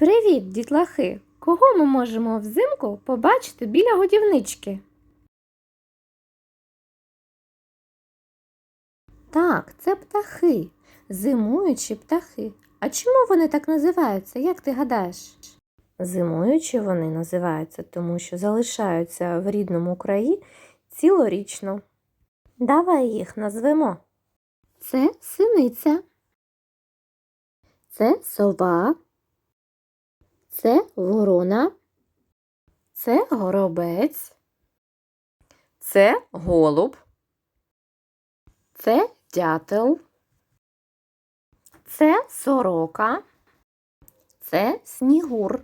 Привіт, дітлахи! Кого ми можемо взимку побачити біля годівнички? Так, це птахи, зимуючі птахи. А чому вони так називаються, як ти гадаєш? Зимуючі вони називаються, тому що залишаються в рідному краї цілорічно. Давай їх назвемо. Це синиця. Це сова. Це ворона. Це горобець. Це голуб. Це дятел. Це сорока. Це снігур.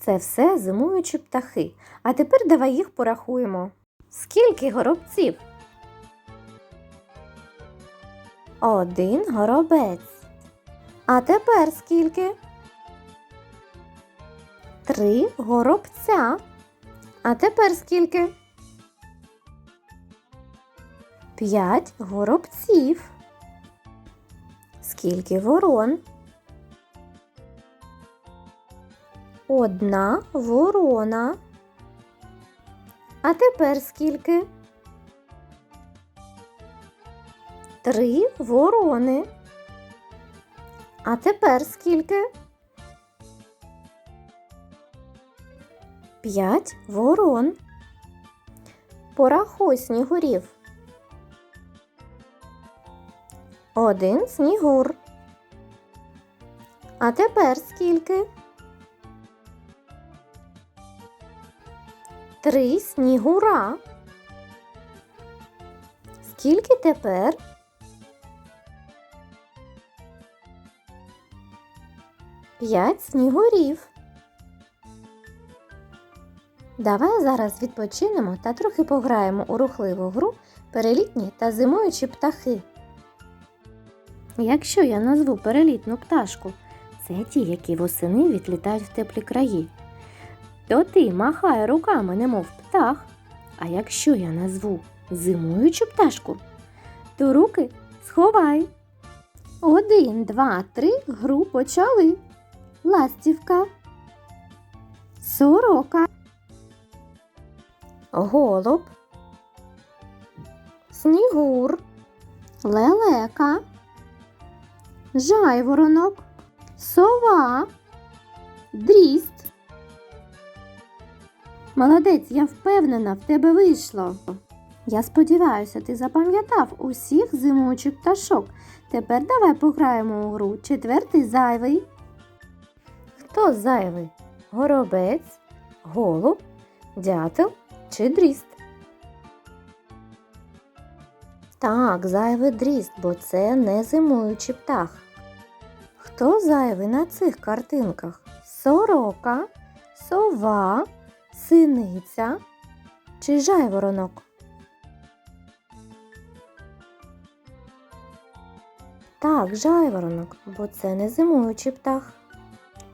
Це все зимуючі птахи. А тепер давай їх порахуємо. Скільки горобців? Один горобець. А тепер скільки? Три горобця. А тепер скільки? П'ять горобців. Скільки ворон? Одна ворона. А тепер скільки? Три ворони. А тепер скільки? П'ять ворон. Порахуй снігурів. Один снігур. А тепер скільки? Три снігура. Скільки тепер? П'ять снігурів. Давай зараз відпочинемо та трохи пограємо у рухливу гру перелітні та зимуючі птахи. Якщо я назву перелітну пташку, це ті, які восени відлітають в теплі краї, то ти махай руками, немов птах. А якщо я назву зимуючу пташку, то руки сховай. Один, два, три, гру почали. Ластівка, сорока, голуб, снігур, лелека, жайворонок, сова, дріст. Молодець, я впевнена, в тебе вийшло. Я сподіваюся, ти запам'ятав усіх зимуючих пташок. Тепер давай пограємо у гру четвертий зайвий. Хто зайвий? Горобець, голуб, дятел чи дріст? Так, зайвий дріст, бо це не зимуючий птах. Хто зайвий на цих картинках? Сорока, сова, синиця чи жайворонок? Так, жайворонок, бо це не зимуючий птах.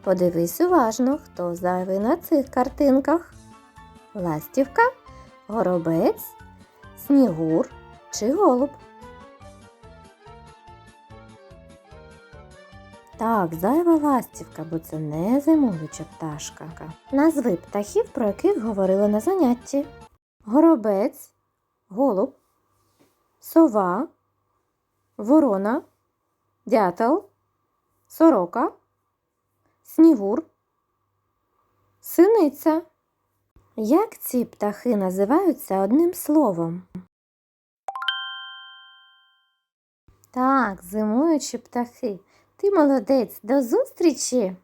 Подивись уважно, хто зайвий на цих картинках. Ластівка, горобець, снігур чи голуб. Так, зайва ластівка, бо це не зимуюча пташка. Назви птахів, про яких говорили на занятті. Горобець, голуб, сова, ворона, дятел, сорока, снігур, синиця. Як ці птахи називаються одним словом? Так, зимуючі птахи. Ти молодець, до зустрічі!